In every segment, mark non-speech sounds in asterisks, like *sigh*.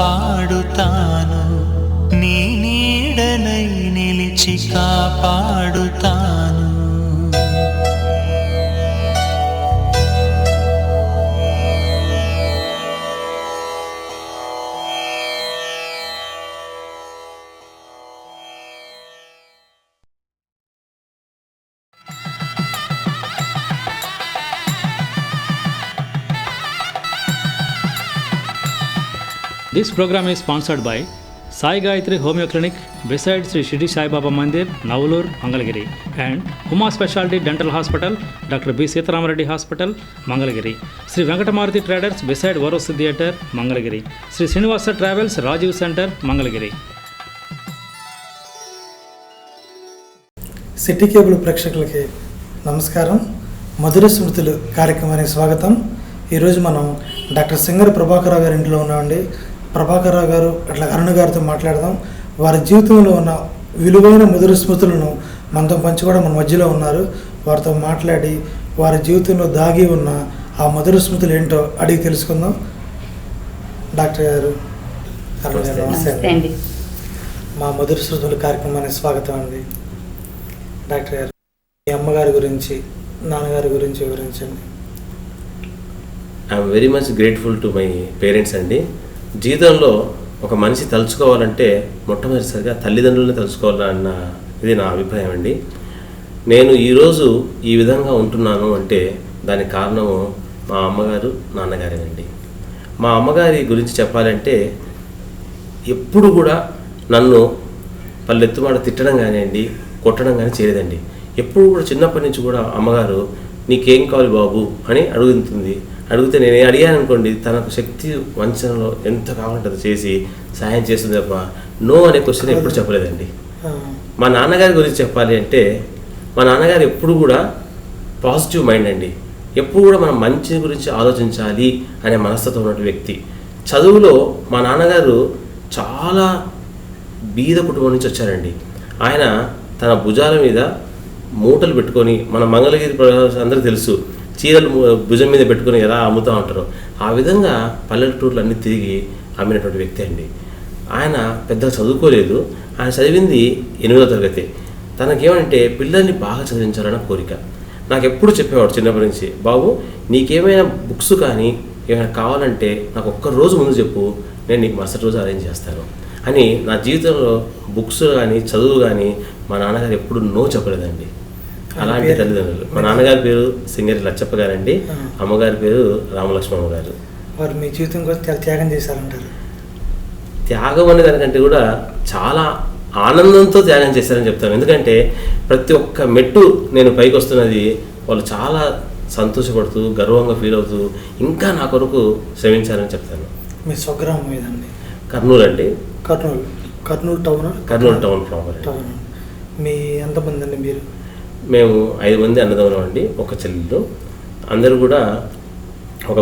కాపాడుతాను నీ నీడనై నిలిచి కాపాడుతాను. This program is sponsored by Sai Gayatri homeo clinic beside Shri Shirdi Saibaba mandir Navalur Mangalagiri and Uma speciality dental hospital doctor B Sitaramareddy hospital Mangalagiri Shri Venkatamaruthi traders beside Varosu theatre Mangalagiri Shri Srinivasa travels Rajiv centre Mangalagiri city cable ప్రేక్షకులకి నమస్కారం మధుర స్మృతులు కార్యక్రమానికి స్వాగతం ఈరోజు మనం doctor singer Prabhakar గారి ఇంట్లో ఉన్నామండి ప్రభాకరరావు గారు అట్లా అరుణ్ గారితో మాట్లాడదాం. వారి జీవితంలో ఉన్న విలువైన మధుర స్మృతులను మనతో పంచుకోవడం మన మధ్యలో ఉన్నారు. వారితో మాట్లాడి వారి జీవితంలో దాగి ఉన్న ఆ మధుర స్మృతులు ఏంటో అడిగి తెలుసుకుందాం. డాక్టర్ గారు నమస్తే మా మధుర శృతుల కార్యక్రమానికి స్వాగతం అండి. డాక్టర్ గారు మీ అమ్మగారి గురించి నాన్నగారి గురించి వివరించండి. I'm very much grateful to my parents అండి. జీవితంలో ఒక మనిషి తలుచుకోవాలంటే మొట్టమొదటిసారిగా తల్లిదండ్రులను తలుచుకోవాలన్న ఇది నా అభిప్రాయం అండి. నేను ఈరోజు ఈ విధంగా ఉంటున్నాను అంటే దానికి కారణము మా అమ్మగారు నాన్నగారేనండి. మా అమ్మగారి గురించి చెప్పాలంటే ఎప్పుడు కూడా నన్ను పల్లెత్తుమాట తిట్టడం కానివ్వండి కొట్టడం కానీ చేయలేదండి. ఎప్పుడు కూడా చిన్నప్పటి నుంచి కూడా అమ్మగారు నీకేం కావాలి బాబు అని అడుగుతుంది అడిగితే నేను అడిగాను అనుకోండి తనకు శక్తి వంచనలో ఎంత కావాలంటే చేసి సహాయం చేస్తుంది తప్ప నో అనే క్వశ్చన్ ఎప్పుడు చెప్పలేదండి. మా నాన్నగారి గురించి చెప్పాలి అంటే మా నాన్నగారు ఎప్పుడు కూడా పాజిటివ్ మైండ్ అండి. ఎప్పుడు కూడా మనం మంచి గురించి ఆలోచించాలి అనే మనస్తత్వం ఉన్న వ్యక్తి. చదువులో మా నాన్నగారు చాలా బీద కుటుంబం నుంచి వచ్చారండి. ఆయన తన భుజాల మీద మూటలు పెట్టుకొని మన మంగళగిరి అందరికీ తెలుసు చీరలు భుజం మీద పెట్టుకుని ఎలా అమ్ముతూ ఉంటారో ఆ విధంగా పల్లెటూర్లు అన్ని తిరిగి అమ్మినటువంటి వ్యక్తి అండి. ఆయన పెద్దగా చదువుకోలేదు. ఆయన చదివింది ఎనిమిదో తరగతి. తనకేమంటే పిల్లల్ని బాగా చదివించాలన్న కోరిక. నాకు ఎప్పుడు చెప్పేవాడు చిన్నప్పటి నుంచి బాబు నీకేమైనా బుక్స్ కానీ ఏమైనా కావాలంటే నాకు ఒక్క రోజు ముందు చెప్పు నేను నీకు మరుసటి రోజు అరేంజ్ చేస్తాను అని నా జీవితంలో బుక్స్ కానీ చదువు కానీ మా నాన్నగారు ఎప్పుడు నో చెప్పలేదండి. అలాంటి? తల్లిదండ్రులు. మా నాన్నగారి పేరు సింగరి లచ్చప్ప గారండి. ఆ. అమ్మగారి పేరు రామలక్ష్మమ్మ గారు. వారు మీ జీవితం కోసం చాలా త్యాగం చేశారంటారు. త్యాగం అనే దానికంటే కూడా చాలా ఆనందంతో త్యాగం చేశారని చెప్తాను. ఎందుకంటే ప్రతి ఒక్క మెట్టు నేను పైకి వస్తున్నది వాళ్ళు చాలా సంతోషపడుతూ గర్వంగా ఫీల్ అవుతూ ఇంకా నా కొరకు శ్రమించారని చెప్తాను. మీ స్వగ్రామం ఏదండి? కర్నూలు అండి. Kurnool. Kurnool town? Kurnool town proper town? మీ ఎంతమంది అండి మీరు? మేము ఐదు మంది అన్నదమ్ములం అండి ఒక చెల్లెలు. అందరూ కూడా ఒక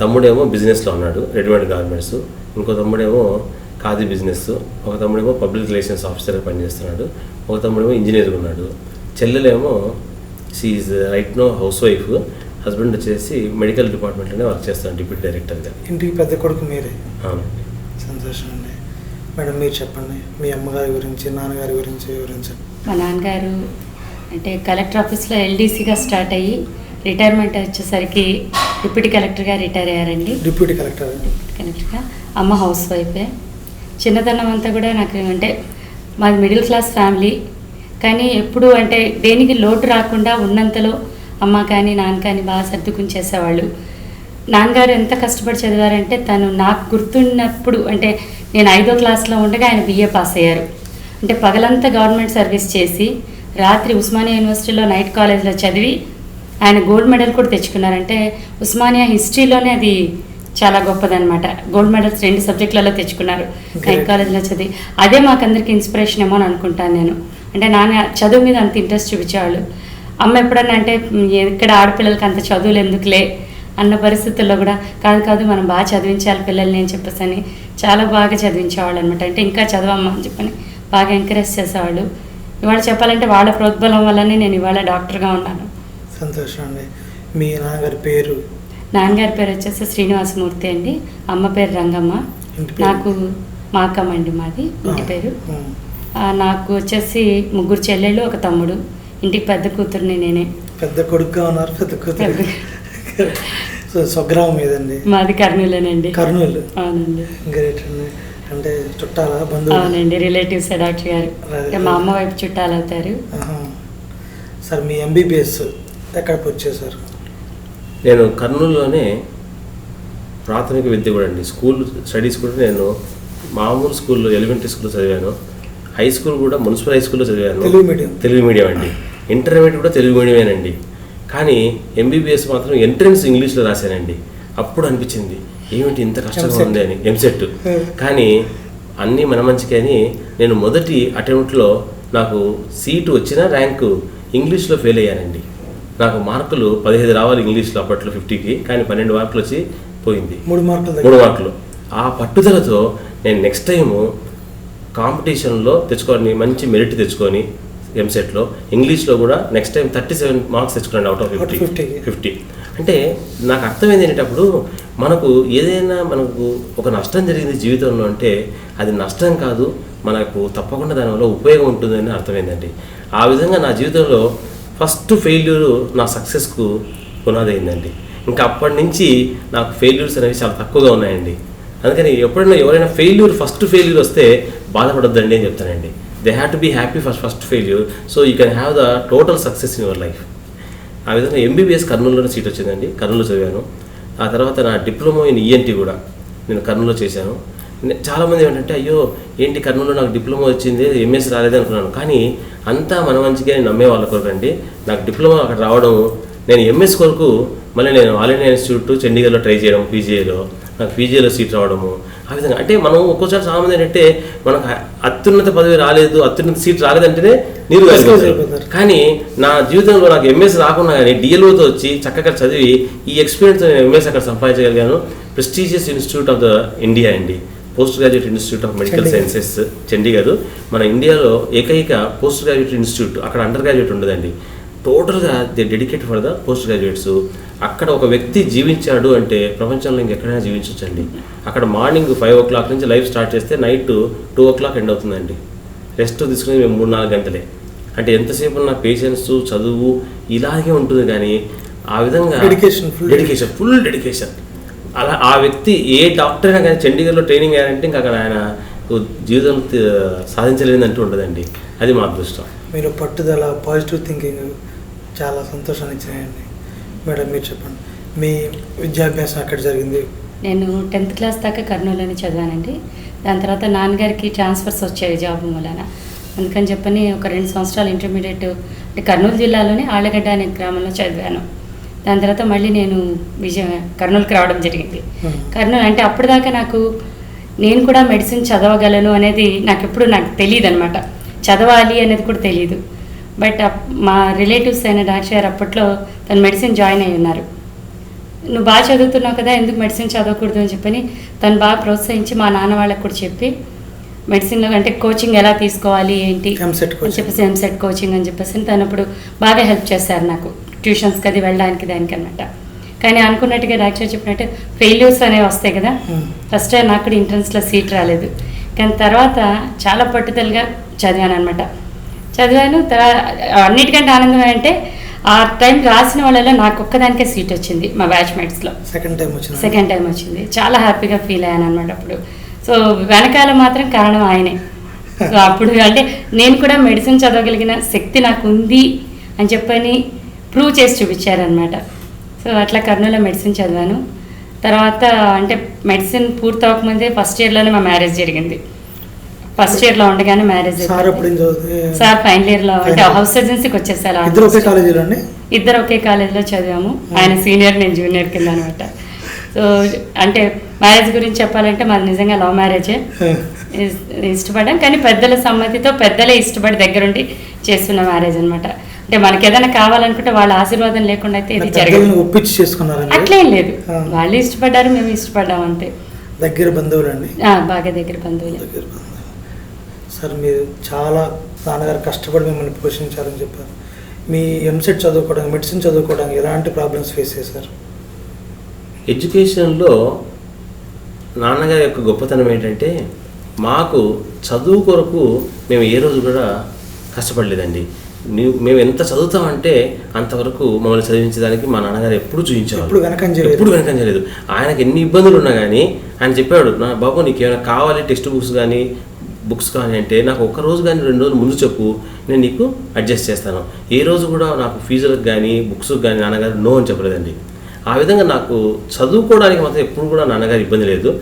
తమ్ముడేమో బిజినెస్లో ఉన్నాడు రెడీమేడ్ గార్మెంట్స్. ఇంకో తమ్ముడేమో ఖాదీ బిజినెస్. ఒక తమ్ముడేమో పబ్లిక్ రిలేషన్స్ ఆఫీసర్గా పనిచేస్తున్నాడు. ఒక తమ్ముడేమో ఇంజనీర్గా ఉన్నాడు. చెల్లెలేమో she right no housewife husband వచ్చేసి మెడికల్ డిపార్ట్మెంట్లోనే వర్క్ చేస్తాను డిప్యూటీ డైరెక్టర్గా ఇంటికి పెద్ద కొడుకు మీరే? అవునండి సంతోషం అండి. మేడం మీరు చెప్పండి మీ అమ్మగారి గురించి నాన్నగారి గురించి వివరించండి. మా నాన్నగారు అంటే కలెక్టర్ ఆఫీస్లో ఎల్డీసీగా స్టార్ట్ అయ్యి రిటైర్మెంట్ వచ్చేసరికి డిప్యూటీ కలెక్టర్గా రిటైర్ అయ్యారండి. Deputy collector. డిప్యూటీ కలెక్టర్గా. అమ్మ హౌస్ వైఫే. చిన్నతనం అంతా కూడా నాకు అంటే మాది మిడిల్ క్లాస్ ఫ్యామిలీ. కానీ ఎప్పుడు అంటే దేనికి లోటు రాకుండా ఉన్నంతలో అమ్మ కానీ నాన్న కానీ బాగా సర్దుకుని చేసేవాళ్ళు. నాన్నగారు ఎంత కష్టపడి చదివారంటే తను నాకు గుర్తున్నప్పుడు అంటే నేను ఐదో క్లాస్లో ఉండగా ఆయన బిఏ పాస్ అయ్యారు. అంటే పగలంతా గవర్నమెంట్ సర్వీస్ చేసి రాత్రి ఉస్మానియా యూనివర్సిటీలో నైట్ కాలేజ్లో చదివి ఆయన గోల్డ్ మెడల్ కూడా తెచ్చుకున్నారంటే ఉస్మానియా హిస్టరీలోనే అది చాలా గొప్పదన్నమాట. గోల్డ్ మెడల్స్ రెండు సబ్జెక్టులలో తెచ్చుకున్నారు. నైట్ కాలేజ్లో చదివి. అదే మాకందరికి ఇన్స్పిరేషన్ ఏమో అని అనుకుంటాను నేను. అంటే నాన్న చదువు మీద అంత ఇంట్రెస్ట్ చూపించేవాళ్ళు. అమ్మ ఎప్పుడన్నా అంటే "మ్, ఎక్కడ ఆడపిల్లలకి అంత చదువులు ఎందుకులే? అన్న పరిస్థితుల్లో కూడా కాదు కాదు మనం బాగా చదివించాలి పిల్లల్ని అని చెప్పేసి అని చాలా బాగా చదివించేవాళ్ళు అనమాట అంటే ఇంకా చదవమ్మా అని చెప్పని బాగా ఎంకరేజ్ చేసేవాళ్ళు. ఇవాళ చెప్పాలంటే వాళ్ళ ప్రోద్బలం వల్లనే నేను ఇవాళ డాక్టర్గా ఉన్నాను. సంతోషం అండి మీ నాన్నగారి పేరు? నాన్నగారి పేరు వచ్చేసి శ్రీనివాసమూర్తి అండి. అమ్మ పేరు రంగమ్మ? నాకు మాకమ్మ అండి మాది ఇంటి పేరు. నాకు వచ్చేసి ముగ్గురు చెల్లెళ్ళు ఒక తమ్ముడు. ఇంటికి పెద్ద కూతుర్ని నేనే. పెద్ద కొడుకుగా ఉన్నారు పెద్ద కూతురు. సో స్వగ్రామం ఏదండి? మాది కర్నూలేనండి. కర్నూలు. అవునండి. గ్రేట్ అండి. అంటే చుట్టాల బంధువులు? అవునండి రిలేటివ్స్ డాక్టర్ గారు అంటే మా అమ్మ వైపు చుట్టాలు అవుతారు. సార్ మీ ఎంబీబీఎస్ ఎక్కడికి వచ్చేసారు నేను కర్నూలులోనే ప్రాథమిక విద్య కూడా అండి. స్కూల్ స్టడీస్ కూడా నేను మామూలు స్కూల్లో ఎలిమెంటరీ స్కూల్లో చదివాను. హై స్కూల్ కూడా మున్సిపల్ హై స్కూల్లో చదివాను. తెలుగు మీడియం. తెలుగు మీడియం అండి. ఇంటర్మీడియట్ కూడా తెలుగు మీడియమేనండి. కానీ ఎంబీబీఎస్ మాత్రం ఎంట్రన్స్ ఇంగ్లీష్లో రాశానండి. అప్పుడు అనిపించింది ఏమిటి ఇంత కష్టంగా. ఉంది అని ఎంసెట్ Hmm. కానీ అన్నీ మన మంచికి అని నేను మొదటి అటెంప్ట్లో నాకు సీటు వచ్చిన ర్యాంకు ఇంగ్లీష్లో ఫెయిల్ అయ్యానండి. నాకు మార్కులు పదిహేదు రావాలి ఇంగ్లీష్లో అప్పట్లో ఫిఫ్టీకి కానీ పన్నెండు మార్కులు వచ్చి పోయింది. మూడు మార్కుల మూడు మార్కులు. ఆ పట్టుదలతో నేను నెక్స్ట్ టైము కాంపిటీషన్లో తెచ్చుకొని మంచి మెరిట్ తెచ్చుకొని ఎంసెట్లో ఇంగ్లీష్లో కూడా next time thirty seven marks తెచ్చుకున్నాను అవుట్ ఆఫ్ ఫిఫ్టీ 50. ఫిఫ్టీ అంటే నాకు అర్థమైంది ఏంటప్పుడు మనకు ఏదైనా మనకు ఒక నష్టం జరిగింది జీవితంలో అంటే అది నష్టం కాదు మనకు తప్పకుండా దానివల్ల ఉపయోగం ఉంటుందని అర్థమైందండి. ఆ విధంగా నా జీవితంలో ఫస్ట్ ఫెయిల్యూర్ నా సక్సెస్కు పునాదైందండి. ఇంకా అప్పటి నుంచి నాకు ఫెయిల్యూర్స్ అనేవి చాలా తక్కువగా ఉన్నాయండి. అందుకని ఎప్పుడైనా ఎవరైనా ఫెయిల్యూర్ ఫస్ట్ ఫెయిల్యూర్ వస్తే బాధపడొద్దండి అని చెప్తానండి. They have to be happy first first failure so you can have the total success in your life ఆ విధంగా ఎంబీబీఎస్ కర్నూలులోనే సీట్ వచ్చిందండి కర్నూలు చదివాను. ఆ తర్వాత నా డిప్లొమా ఇన్ ఈఎన్టీ కూడా నేను కర్నూలులో చేశాను. చాలామంది ఏంటంటే అయ్యో ఏంటి కర్నూలులో నాకు డిప్లొమా వచ్చింది ఎంఎస్ రాలేదు అనుకున్నాను. కానీ అంతా మన మంచిగా నమ్మే వాళ్ళ కొరకు అండి నాకు డిప్లొమా అక్కడ రావడం నేను ఎంఎస్ కొరకు మళ్ళీ నేను ఆల్ ఇండియా ఇన్స్టిట్యూట్ చండీగఢ్లో ట్రై చేయడం పీజీఏలో నాకు పీజీఏలో సీట్ రావడము. ఆ విధంగా అంటే మనం ఒక్కోసారి చాలామంది ఏంటంటే మనకు అత్యున్నత పదవి రాలేదు అత్యున్నత సీట్ రాలేదంటేనే నీరు. కానీ నా జీవితంలో నాకు ఎంఎస్ రాకుండా కానీ డిఎల్ఓతో వచ్చి చక్కగా చదివి ఈ ఎక్స్పీరియన్స్ నేను ఎంఎస్ అక్కడ సంపాదించగలిగాను. Prestigious institute of the India అండి. Post graduate institute of medical. Sciences Chandigarh. మన ఇండియాలో ఏకైక పోస్ట్ గ్రాడ్యుయేట్ ఇన్స్టిట్యూట్ అక్కడ అండర్ గ్రాడ్యుయేట్ ఉండదండి. టోటల్గా they dedicate for the post graduates అక్కడ ఒక వ్యక్తి జీవించాడు అంటే ప్రపంచంలో ఇంకెక్కడైనా జీవించవచ్చండి అక్కడ మార్నింగ్ ఫైవ్ ఓ క్లాక్ నుంచి లైఫ్ స్టార్ట్ చేస్తే night two o'clock end అవుతుందండి. రెస్ట్ తీసుకుని మేము మూడు నాలుగు గంటలే. అంటే ఎంతసేపు ఉన్న పేషెన్స్ చదువు ఇలాగే ఉంటుంది కానీ ఆ విధంగా Dedication, full dedication full dedication అలా ఆ వ్యక్తి ఏ డాక్టర్ అయినా కానీ చండీగఢ్లో ట్రైనింగ్ అయ్యారంటే ఇంకా అక్కడ ఆయన జీవితం సాధించలేదంటూ ఉండదండి అది మా అదృష్టం. మీరు పట్టుదల పాజిటివ్ థింకింగ్ చాలా సంతోషాన్ని ఇచ్చినాయండి. మేడం మీరు చెప్పండి. మీ విద్యాభ్యాసం ఎక్కడ జరిగింది? నేను టెన్త్ క్లాస్ దాకా కర్నూలులోనే చదివానండి. దాని తర్వాత నాన్నగారికి ట్రాన్స్ఫర్స్ వచ్చాయి జాబ్ మూలన. అందుకని చెప్పని ఒక రెండు సంవత్సరాలు ఇంటర్మీడియట్ అంటే కర్నూలు జిల్లాలోనే ఆళ్ళగడ్డ అనే గ్రామంలో చదివాను. దాని తర్వాత మళ్ళీ నేను విజయ కర్నూలుకి రావడం జరిగింది. కర్నూలు అంటే అప్పటిదాకా నాకు నేను కూడా మెడిసిన్ చదవగలను అనేది నాకు ఎప్పుడు నాకు తెలియదు అనమాట చదవాలి అనేది కూడా తెలియదు బట్ మా రిలేటివ్స్ అయిన డాక్టర్ గారు అప్పట్లో తను మెడిసిన్ జాయిన్ అయి ఉన్నారు. నువ్వు బాగా చదువుతున్నావు కదా ఎందుకు మెడిసిన్ చదవకూడదు అని చెప్పని తను బాగా ప్రోత్సహించి మా నాన్న వాళ్ళకి కూడా చెప్పి మెడిసిన్లో అంటే కోచింగ్ ఎలా తీసుకోవాలి ఏంటి అని. చెప్పేసి ఎంసెట్ కోచింగ్ అని చెప్పేసి తను అప్పుడు బాగా హెల్ప్ చేశారు నాకు. ట్యూషన్స్కి అది వెళ్ళడానికి దానికి అనమాట కానీ అనుకున్నట్టుగా డాక్టర్ చెప్పినట్టు ఫెయిల్యూర్స్ అనేవి వస్తాయి కదా Hmm. ఫస్ట్ నాకు కూడా ఎంట్రన్స్లో సీట్ రాలేదు. కానీ తర్వాత చాలా పట్టుదలగా చదివాను అనమాట చదివాను తర్వాత అన్నిటికంటే ఆనందం అంటే ఆ టైం రాసిన వాళ్ళలో నాకు ఒక్కదానికే సీట్ వచ్చింది మా బ్యాచ్మేట్స్లో సెకండ్ టైం వచ్చింది? సెకండ్ టైం వచ్చింది. చాలా హ్యాపీగా ఫీల్ అయ్యాను అనమాట అప్పుడు. సో వెనకాల మాత్రం కారణం ఆయనే. సో అప్పుడు అంటే నేను కూడా మెడిసిన్ చదవగలిగిన శక్తి నాకు ఉంది అని చెప్పని ప్రూవ్ చేసి చూపించారనమాట సో అట్లా కర్నూలులో మెడిసిన్ చదివాను. తర్వాత అంటే మెడిసిన్ పూర్తి అవ్వకముందే ఫస్ట్ ఇయర్లోనే మా మ్యారేజ్ జరిగింది. ఫస్ట్ ఇయర్లో ఉండగానే మ్యారేజ్ సార్ అప్పుడు సార్ ఫైనల్ ఇయర్లో అంటే Final. హౌస్ సర్జెన్సీకి వచ్చేసారు ఇద్దరు ఒకే కాలేజీలో అండి? ఇద్దరు ఒకే కాలేజీలో చదివాము. ఆయన సీనియర్ నేను జూనియర్ కింద అనమాట సో అంటే మ్యారేజ్ గురించి చెప్పాలంటే మాది నిజంగా లవ్ మ్యారేజే ఇష్టపడ్డాం. కానీ పెద్దల సమ్మతితో పెద్దలే ఇష్టపడి దగ్గరుండి చేస్తున్న మ్యారేజ్ అన్నమాట. అంటే మనకి ఏదైనా కావాలనుకుంటే వాళ్ళ ఆశీర్వాదం లేకుండా అయితే ఇది జరగదు. ఒప్పించి అట్లేం లేదు. వాళ్ళు ఇష్టపడ్డారు మేము ఇష్టపడ్డాం అంతే. దగ్గర బంధువులండి? ఆ, బాగా బంధువులు. దగ్గర బంధువులు. సార్ మీరు చాలా నాన్నగారు కష్టపడి మిమ్మల్ని పోషించారని చెప్పారు. మీ ఎంసెట్ చదువుకోవడానికి మెడిసిన్ చదువుకోవడానికి ఎలాంటి ప్రాబ్లమ్స్ ఫేస్ చేశారు? ఎడ్యుకేషన్లో నాన్నగారి యొక్క గొప్పతనం ఏంటంటే మాకు చదువు కొరకు మేము ఏ రోజు కూడా కష్టపడలేదండి. మేము ఎంత చదువుతామంటే అంతవరకు మమ్మల్ని చదివించడానికి మా నాన్నగారు ఎప్పుడు చూపించేవారు ఎప్పుడు వెనకంజలేదు. ఎప్పుడు వెనకంజలేదు ఆయనకి ఎన్ని ఇబ్బందులు ఉన్నా కానీ ఆయన చెప్పాడు నా బాబు నీకు ఏమైనా కావాలి టెక్స్ట్ బుక్స్ కానీ బుక్స్ కానీ అంటే నాకు ఒక్క రోజు కానీ రెండు రోజులు ముందు చెప్పు నేను నీకు అడ్జస్ట్ చేస్తాను. ఏ రోజు కూడా నాకు ఫీజులకు కానీ బుక్స్కి కానీ నాన్నగారు నో అని చెప్పలేదండి. ఆ విధంగా నాకు చదువుకోవడానికి మాత్రం ఎప్పుడు కూడా నాన్నగారు ఇబ్బంది లేదు.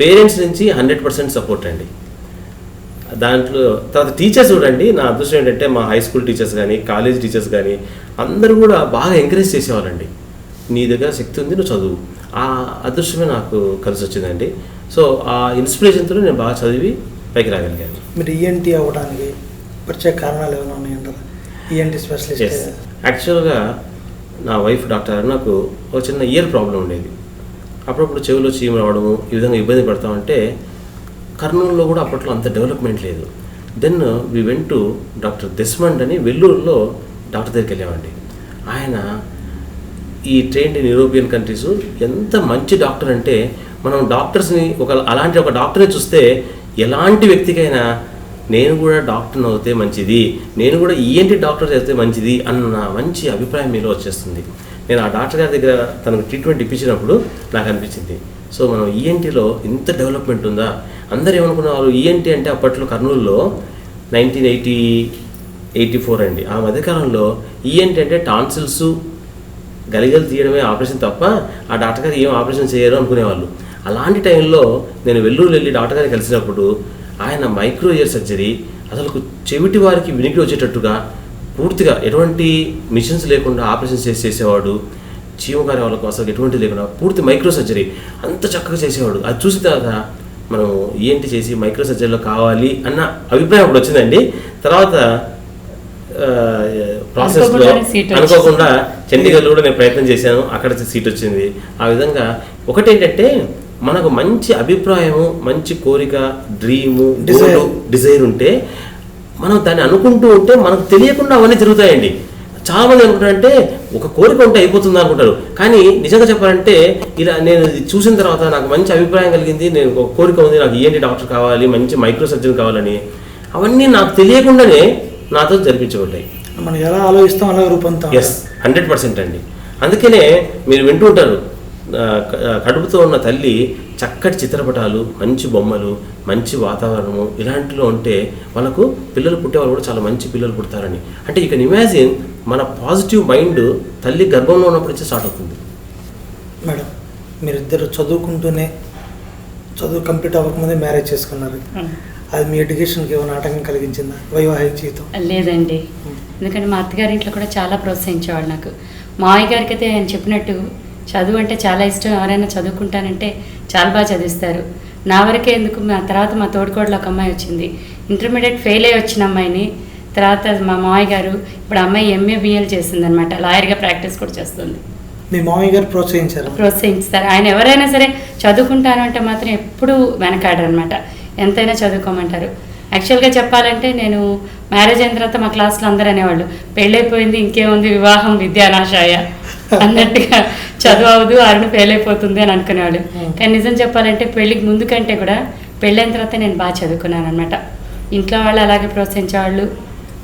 పేరెంట్స్ నుంచి హండ్రెడ్ పర్సెంట్ సపోర్ట్ అండి. దాంట్లో తర్వాత టీచర్స్ చూడండి నా అదృష్టం ఏంటంటే మా హై స్కూల్ టీచర్స్ కానీ కాలేజ్ టీచర్స్ కానీ అందరూ కూడా బాగా ఎంకరేజ్ చేసేవాళ్ళండి. నీ దగ్గర శక్తి ఉంది నువ్వు చదువు. ఆ అదృష్టమే నాకు కలిసి వచ్చిందండి. సో ఆ ఇన్స్పిరేషన్తో నేను బాగా చదివి పైకి రాగలిగాను. మీరు ఈఎన్టీ అవ్వడానికి ప్రత్యేక కారణాలు ఏమైనా ఉన్నాయంటారా? ఈఎన్టీ స్పెషలిస్ట్ యాక్చువల్గా నా వైఫ్ డాక్టర్ అరుణకు ఒక చిన్న ఇయర్ ప్రాబ్లం ఉండేది. అప్పుడప్పుడు చెవిలో చీమ రావడము ఈ విధంగా ఇబ్బంది పడతామంటే కర్నూలులో కూడా అప్పట్లో అంత డెవలప్మెంట్ లేదు. Then we went to doctor Desmond అని వెల్లూరులో డాక్టర్ దగ్గరికి వెళ్ళామండి. ఆయన ఈ ట్రైన్డ్ ఇన్ యూరోపియన్ కంట్రీస్ ఎంత మంచి డాక్టర్ అంటే మనం డాక్టర్స్ని ఒక అలాంటి ఒక డాక్టర్ని చూస్తే ఎలాంటి వ్యక్తికైనా నేను కూడా డాక్టర్ని అవుతే మంచిది నేను కూడా ఈఎన్టీ డాక్టర్ చేస్తే మంచిది అన్న మంచి అభిప్రాయం మీలో వచ్చేస్తుంది. నేను ఆ డాక్టర్ గారి దగ్గర తనకు ట్రీట్మెంట్ ఇప్పించినప్పుడు నాకు అనిపించింది. సో మనం ఈఎన్టీలో ఇంత డెవలప్మెంట్ ఉందా? అందరు ఏమనుకున్నారు ఈఎన్టీ అంటే అప్పట్లో కర్నూలులో నైన్టీన్ ఎయిటీ ఎయిటీ ఫోర్ అండి. ఆ మధ్యకాలంలో ఈఎన్టీ అంటే టాన్సిల్స్ గలిగలు తీయడమే ఆపరేషన్ తప్ప ఆ డాక్టర్ గారు ఏం ఆపరేషన్ చేయరు అనుకునేవాళ్ళు. అలాంటి టైంలో నేను వెల్లూరు వెళ్ళి డాక్టర్ గారిని కలిసినప్పుడు ఆయన మైక్రో ఇయర్ సర్జరీ అసలు చెవిటి వారికి వినికిడి వచ్చేటట్టుగా పూర్తిగా ఎటువంటి మిషన్స్ లేకుండా ఆపరేషన్ చేసి చేసేవాడు చీమకారి వాళ్ళకు అసలు ఎటువంటి లేకుండా పూర్తి మైక్రో సర్జరీ అంత చక్కగా చేసేవాడు. అది చూసిన తర్వాత మనం ఏంటి చేసి మైక్రో సర్జరీలో కావాలి అన్న అభిప్రాయం అప్పుడు వచ్చిందండి. తర్వాత ప్రాసెస్లో. అనుకోకుండా చండీగఢ్లో కూడా నేను ప్రయత్నం చేశాను. అక్కడ సీట్ వచ్చింది. ఆ విధంగా ఒకటేంటంటే మనకు మంచి అభిప్రాయము మంచి కోరిక డ్రీము Desire. డిజైర్ ఉంటే మనం దాన్ని అనుకుంటూ ఉంటే మనకు తెలియకుండా అవన్నీ జరుగుతాయండి. చాలా మంది అనుకుంటారంటే ఒక కోరిక ఉంటే అయిపోతుంది అనుకుంటారు. కానీ నిజంగా చెప్పాలంటే ఇలా నేను చూసిన తర్వాత నాకు మంచి అభిప్రాయం కలిగింది నేను ఒక కోరిక ఉంది నాకు ఏంటి డాక్టర్ కావాలి మంచి మైక్రో సర్జన్ కావాలని. అవన్నీ నాకు తెలియకుండానే నాతో జరిపించబడ్డాయి. మనం ఎలా ఆలోచిస్తాం అలా రూపొందుతాం ఎస్ హండ్రెడ్ పర్సెంట్ అండి. అందుకనే మీరు వింటూ ఉంటారు కడుపుతో ఉన్న తల్లి చక్కటి చిత్రపటాలు మంచి బొమ్మలు మంచి వాతావరణము ఇలాంటిలో ఉంటే వాళ్ళకు పిల్లలు పుట్టేవాళ్ళు కూడా చాలా మంచి పిల్లలు పుడతారని. అంటే ఇక ఇమాజిన్ మన పాజిటివ్ మైండ్ తల్లి గర్భంలో ఉన్నప్పుడు నుంచి స్టార్ట్ అవుతుంది. మేడం మీరిద్దరు చదువుకుంటూనే చదువు కంప్లీట్ అవ్వకముందే మ్యారేజ్ చేసుకున్నారు. అది మీ ఎడ్యుకేషన్కి ఏమైనా ఆటంకం కలిగించిందా? వైవాహిక జీవితం. లేదండి. ఎందుకంటే మా అత్తగారి ఇంట్లో కూడా చాలా ప్రోత్సహించేవాళ్ళు నాకు. మావయ్య గారికి అయితే ఆయన చెప్పినట్టు చదువు అంటే చాలా ఇష్టం. ఎవరైనా చదువుకుంటానంటే చాలా బాగా చదివిస్తారు. నా వరకే ఎందుకు? మా తర్వాత మా తోడుకోడలో ఒక అమ్మాయి వచ్చింది. ఇంటర్మీడియట్ ఫెయిల్ అయ్యి వచ్చిన అమ్మాయిని తర్వాత మా మావయ్య గారు ఇప్పుడు అమ్మాయి ఎంఏ బిఎల్ చేసింది అనమాట లాయర్గా ప్రాక్టీస్ కూడా చేస్తుంది. మీ మామయ్య గారు ప్రోత్సహించారు? ప్రోత్సహిస్తారు ఆయన ఎవరైనా సరే చదువుకుంటాను అంటే మాత్రం ఎప్పుడూ వెనకాడరు అనమాట ఎంతైనా చదువుకోమంటారు. యాక్చువల్గా చెప్పాలంటే నేను మ్యారేజ్ అయిన తర్వాత మా క్లాస్లో అందరూ అనేవాళ్ళు పెళ్ళైపోయింది ఇంకేముంది? వివాహం విద్యానాశాయ అన్నట్టుగా. చదువు అవదు అరుణ్ ఫెయిల్ అయిపోతుంది అని అనుకునేవాళ్ళు కానీ నిజం చెప్పాలంటే పెళ్ళికి ముందు కంటే కూడా పెళ్ళైన తర్వాత నేను బాగా చదువుకున్నాను అనమాట ఇంట్లో వాళ్ళు అలాగే ప్రోత్సహించేవాళ్ళు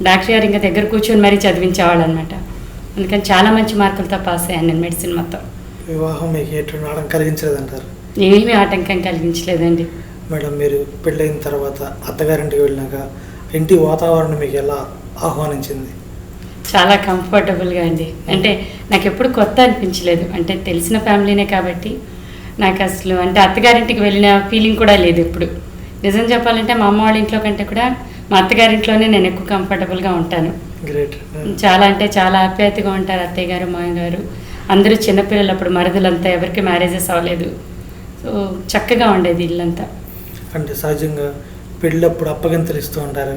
డాక్టర్ గారు ఇంకా దగ్గర కూర్చొని మరీ చదివించేవాళ్ళు అనమాట అందుకని చాలా మంచి మార్కులతో పాస్ అయ్యాను నేను మెడిసిన్ మొత్తం. వివాహం మీకు ఎటువంటి ఆటంకం కలిగించలేదంటారు? ఏమీ ఆటంకం కలిగించలేదండి. మేడం మీరు పెళ్ళైన తర్వాత అత్తగారింటికి వెళ్ళినాక ఇంటి వాతావరణం మీకు ఎలా ఆహ్వానించింది? చాలా కంఫర్టబుల్గా అండి. అంటే నాకు ఎప్పుడు కొత్త అనిపించలేదు. అంటే తెలిసిన ఫ్యామిలీనే కాబట్టి నాకు అసలు అంటే అత్తగారింటికి వెళ్ళిన ఫీలింగ్ కూడా లేదు ఇప్పుడు నిజం చెప్పాలంటే మా అమ్మ వాళ్ళ ఇంట్లో కంటే కూడా మా అత్తగారింట్లోనే నేను ఎక్కువ కంఫర్టబుల్గా ఉంటాను. చాలా అంటే చాలా ఆప్యాయతగా ఉంటారు అత్తయ్య గారు మామయ్య గారు. అందరూ చిన్నపిల్లలు అప్పుడు మరదలంతా ఎవరికి మ్యారేజెస్ అవ్వలేదు. సో చక్కగా ఉండేది ఇల్లంతా. అంటే సహజంగా పెళ్ళప్పుడు అప్పగింతలు ఇస్తూ ఉంటారు.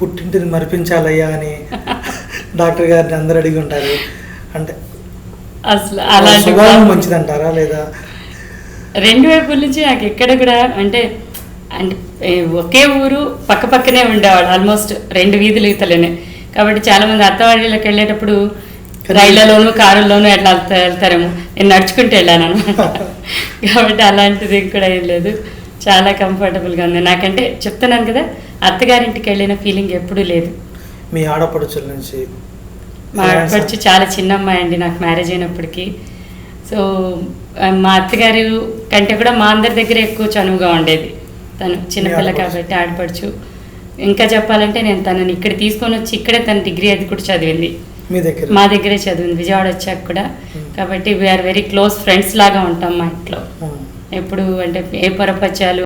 పుట్టింటిని మరిపించాలయ్యా అని *laughs* డాక్టర్ గారిని అందరు అడిగి ఉంటారు. అంటే అసలు అలాంటి స్వభావం మంచిదంటారా లేదా? రెండు వైపుల నుంచి నాకు ఎక్కడ కూడా అంటే అంటే ఒకే ఊరు పక్క పక్కనే ఉండేవాడు ఆల్మోస్ట్ రెండు వీధులు ఇతలేనే. కాబట్టి చాలా మంది అత్తవాడిలోకి వెళ్ళేటప్పుడు రైళ్ళలోను కారుల్లోనూ ఎట్లా వెళ్తా వెళ్తారేమో. నేను నడుచుకుంటూ వెళ్ళాను అనమాట *laughs* కాబట్టి అలాంటిది కూడా ఏం లేదు. చాలా కంఫర్టబుల్గా ఉంది. నాకంటే చెప్తున్నాను కదా అత్తగారింటికి వెళ్ళిన ఫీలింగ్ ఎప్పుడూ లేదు. మీ ఆడపడుచుల నుంచి? మా ఆడపడుచు చాలా చిన్న అమ్మాయి అండి నాకు మ్యారేజ్ అయినప్పటికీ. సో మా అత్తగారు కంటే కూడా మా అందరి దగ్గర ఎక్కువ చనువుగా ఉండేది. తను చిన్నపిల్ల. కాబట్టి ఆడపడుచు. ఇంకా చెప్పాలంటే నేను తనని ఇక్కడ తీసుకొని వచ్చి ఇక్కడే తన డిగ్రీ అది కూడా చదివింది. మీ దగ్గర? మా దగ్గరే చదివింది విజయవాడ వచ్చాక కూడా. కాబట్టి వీఆర్ వెరీ క్లోజ్ ఫ్రెండ్స్ లాగా ఉంటాం మా ఇంట్లో. ఎప్పుడు అంటే ఏ పొరపచ్చాలు